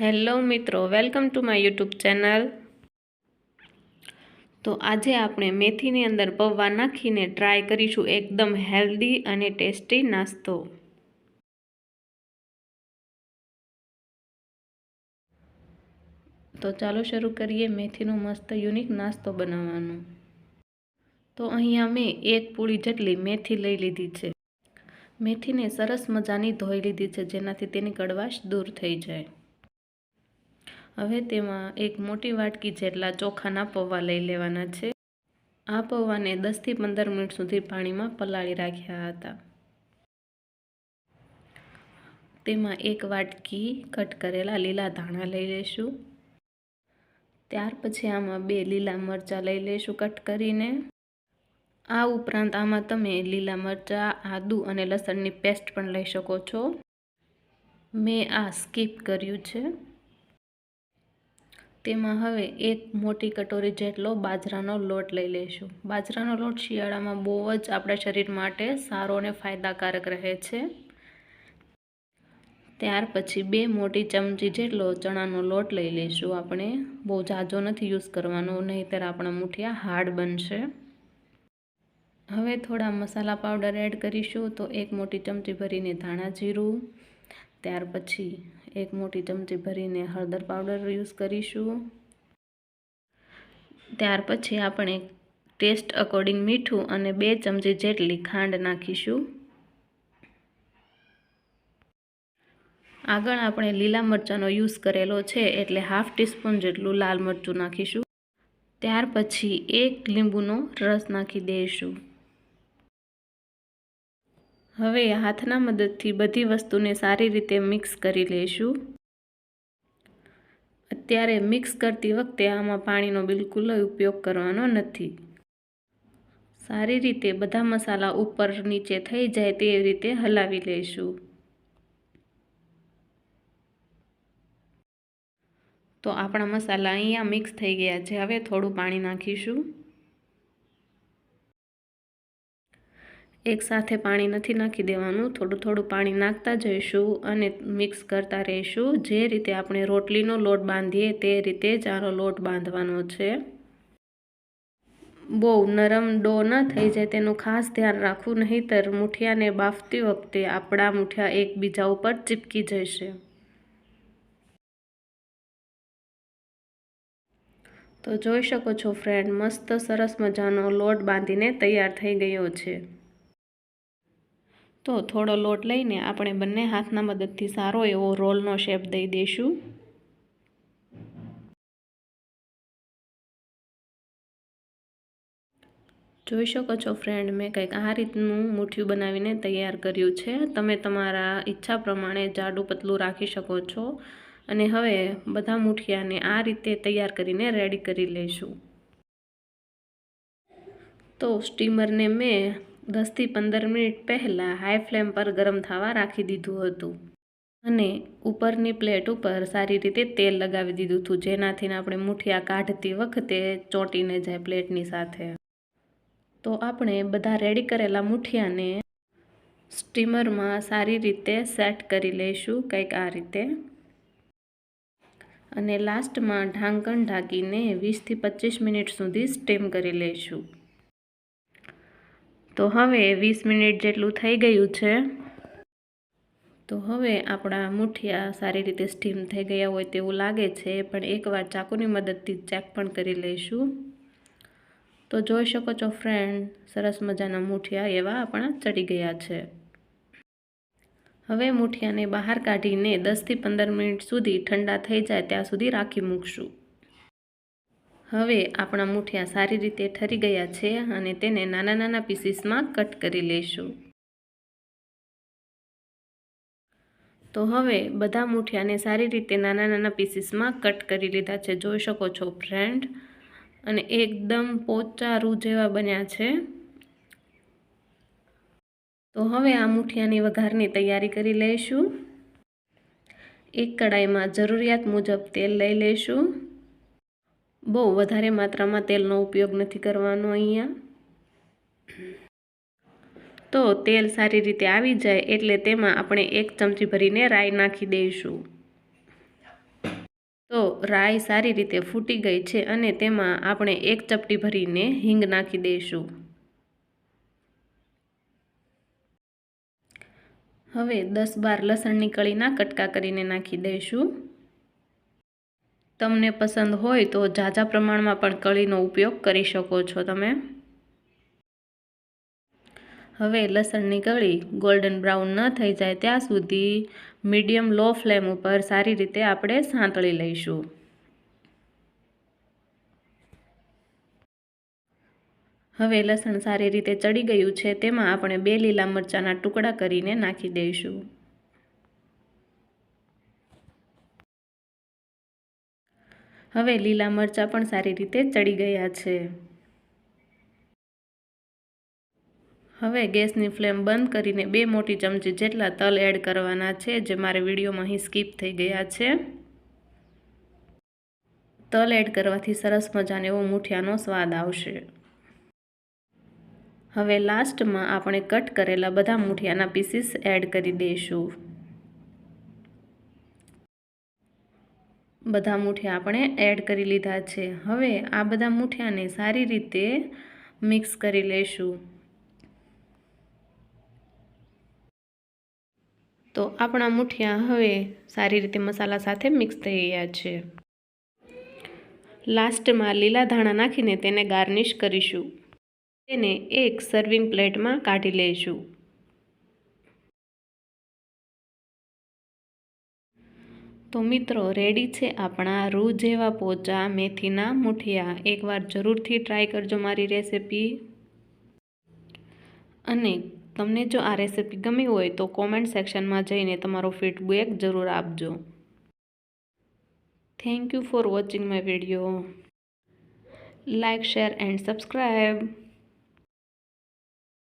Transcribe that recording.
Hello મિત્રો, welcome to my YouTube channel. તો આજે આપણે મેથીની અંદર પૌવા નાખીને ટ્રાય કરીશું એકદમ હેલ્ધી અને ટેસ્ટી નાસ્તો. તો ચાલો શરૂ કરીએ મેથીનો મસ્ત યુનિક નાસ્તો બનાવવાનો. તો અહીંયા મેં એક પૂળી જેટલી મેથી લઈ લીધી છે. મેથીને સરસ મજાની ધોઈ લીધી છે જેનાથી તેની કડવાશ દૂર થઈ જાય. હવે તેમાં એક મોટી વાટકી જેટલા ચોખાના પૌવા લઈ લેવાના છે. આ પૌવાને દસથી પંદર મિનિટ સુધી પાણીમાં પલાળી રાખ્યા હતા. તેમાં એક વાટકી કટ કરેલા લીલા ધાણા લઈ લઈશું. ત્યાર પછી આમાં બે લીલા મરચાં લઈ લઈશું કટ કરીને. આ ઉપરાંત આમાં તમે લીલા મરચાં, આદુ અને લસણની પેસ્ટ પણ લઈ શકો છો. મેં આ સ્કીપ કર્યું છે. તેમાં હવે એક મોટી કટોરી જેટલો બાજરાનો લોટ લઈ લઈશું. બાજરાનો લોટ શિયાળામાં બહુ જ આપણા શરીર માટે સારો અને ફાયદાકારક રહે છે. ત્યાર પછી બે મોટી ચમચી જેટલો ચણાનો લોટ લઈ લઈશું આપણે. બહુ જાજો નથી યુઝ કરવાનો, નહીંતર આપણા મુઠિયા હાર્ડ બનશે. હવે થોડા મસાલા પાવડર એડ કરીશું તો એક મોટી ચમચી ભરીને ધાણા જીરું. ત્યાર પછી એક મોટી ચમચી ભરીને હળદર પાવડર યુઝ કરીશું. ત્યાર પછી આપણે ટેસ્ટ અકોર્ડિંગ મીઠું અને બે ચમચી જેટલી ખાંડ નાખીશું. આગળ આપણે લીલા મરચાંનો યુઝ કરેલો છે એટલે હાફ ટીસ્પૂન જેટલું લાલ મરચું નાખીશું. ત્યાર પછી એક લીંબુનો રસ નાખી દઈશું. હવે હાથના મદદથી બધી વસ્તુને સારી રીતે મિક્સ કરી લઈશું અત્યારે મિક્સ કરતી વખતે આમાં પાણીનો બિલકુલ ઉપયોગ કરવાનો નથી. સારી રીતે બધા મસાલા ઉપર નીચે થઈ જાય તે રીતે હલાવી લઈશું તો આપણા મસાલા અહીંયા મિક્સ થઈ ગયા છે. હવે થોડું પાણી નાખીશું. એકસાથે પાણી નથી નાખી દેવાનું. થોડું થોડું પાણી નાખતા જઈશું અને મિક્સ કરતા રહીશું. જે રીતે આપણે રોટલીનો લોટ બાંધીએ તે રીતે જ આનો લોટ બાંધવાનો છે. બહુ નરમ ડો ન થઈ જાય તેનું ખાસ ધ્યાન રાખવું, નહીંતર મુઠિયાને બાફતી વખતે આપણા મુઠિયા એકબીજા ઉપર ચીપકી જશે. તો જોઈ શકો છો ફ્રેન્ડ, મસ્ત સરસ મજાનો લોટ બાંધીને તૈયાર થઈ ગયો છે. તો થોડો લોટ લઈને આપણે બંને હાથના મદદથી સારો એવો રોલનો શેપ દઈ દઈશું. જોઈ શકો છો ફ્રેન્ડ મેં કંઈક આ રીતનું મુઠ્ઠિયું બનાવીને તૈયાર કર્યું છે. તમે તમારા ઈચ્છા પ્રમાણે જાડું પતલું રાખી શકો છો. અને હવે બધા મુઠિયાને આ રીતે તૈયાર કરીને રેડી કરી લઈશું. તો સ્ટીમરને મેં દસથી પંદર મિનિટ પહેલાં હાઈ ફ્લેમ પર ગરમ થવા રાખી દીધું હતું. અને ઉપરની પ્લેટ ઉપર સારી રીતે તેલ લગાવી દીધું હતું જેનાથી આપણે મુઠિયા કાઢતી વખતે ચોંટીને જાય પ્લેટની સાથે. તો આપણે બધા રેડી કરેલા મુઠિયાને સ્ટીમરમાં સારી રીતે સેટ કરી લઈશું કંઈક આ રીતે. અને લાસ્ટમાં ઢાંકણ ઢાંકીને વીસથી પચીસ મિનિટ સુધી સ્ટીમ કરી લઈશું. તો હવે વીસ મિનિટ જેટલું થઈ ગયું છે. તો હવે આપણા મુઠિયા સારી રીતે સ્ટીમ થઈ ગયા હોય તેવું લાગે છે, પણ એકવાર ચાકુની મદદથી ચેક પણ કરી લઈશું. તો જોઈ શકો છો ફ્રેન્ડ સરસ મજાના મુઠિયા એવા આપણા ચડી ગયા છે. હવે મુઠિયાને બહાર કાઢીને દસથી પંદર મિનિટ સુધી ઠંડા થઈ જાય ત્યાં સુધી રાખી મૂકશું. હવે આપણા મૂઠિયા સારી રીતે ઠરી ગયા છે અને તેને નાના નાના પીસીસમાં કટ કરી લઈશું તો હવે બધા મૂઠિયાને સારી રીતે નાના નાના પીસીસમાં કટ કરી લીધા છે. જોઈ શકો છો ફ્રેન્ડ. અને એકદમ પોચા રૂ જેવા બન્યા છે. તો હવે આ મૂઠિયાની વઘારની તૈયારી કરી લઈશું. એક કડાઈમાં જરૂરિયાત મુજબ તેલ લઈ લઈશું. બહુ વધારે માત્રામાં તેલનો ઉપયોગ નથી કરવાનો અહીંયા. તો તેલ સારી રીતે આવી જાય એટલે તેમાં આપણે એક ચમચી ભરીને રાઈ નાખી દઈશું. તો રાઈ સારી રીતે ફૂટી ગઈ છે અને તેમાં આપણે એક ચપટી ભરીને હિંગ નાખી દઈશું. હવે દસ બાર લસણની કળીના કટકા કરીને નાખી દઈશું. તમને પસંદ હોય તો ઝાઝા પ્રમાણમાં પણ કળીનો ઉપયોગ કરી શકો છો તમે. હવે લસણની કળી ગોલ્ડન બ્રાઉન ન થઈ જાય ત્યાં સુધી મીડિયમ લો ફ્લેમ ઉપર સારી રીતે આપણે સાંતળી લઈશું. હવે લસણ સારી રીતે ચડી ગયું છે તેમાં આપણે બે લીલા મરચાંના ટુકડા કરીને નાખી દઈશું. હવે લીલા મરચાં પણ સારી રીતે ચડી ગયા છે. હવે ગેસની ફ્લેમ બંધ કરીને બે મોટી ચમચી જેટલા તલ એડ કરવાના છે, જે મારે વિડીયોમાં અહીં સ્કીપ થઈ ગયા છે. તલ એડ કરવાથી સરસ મજાનો એવો મૂઠિયાનો સ્વાદ આવશે. હવે લાસ્ટમાં આપણે કટ કરેલા બધા મૂઠિયાના પીસીસ એડ કરી દઈશું. બધા મૂઠિયા આપણે એડ કરી લીધા છે. હવે આ બધા મૂઠિયાને સારી રીતે મિક્સ કરી લઈશું તો આપણા મૂઠિયા હવે સારી રીતે મસાલા સાથે મિક્સ થઈ ગયા છે. લાસ્ટમાં લીલા ધાણા નાખીને તેને ગાર્નિશ કરીશું. તેને એક સર્વિંગ પ્લેટમાં કાઢી લઈશું. તો મિત્રો રેડી છે આપણા રૂ જેવા પોચા મેથીના મુઠિયા. એકવાર જરૂરથી ટ્રાય કરજો મારી રેસિપી અને તમને જો આ રેસિપી ગમી હોય તો કોમેન્ટ સેક્શનમાં જઈને તમારો ફીડબેક જરૂર આપજો. Thank you for watching my video like share and subscribe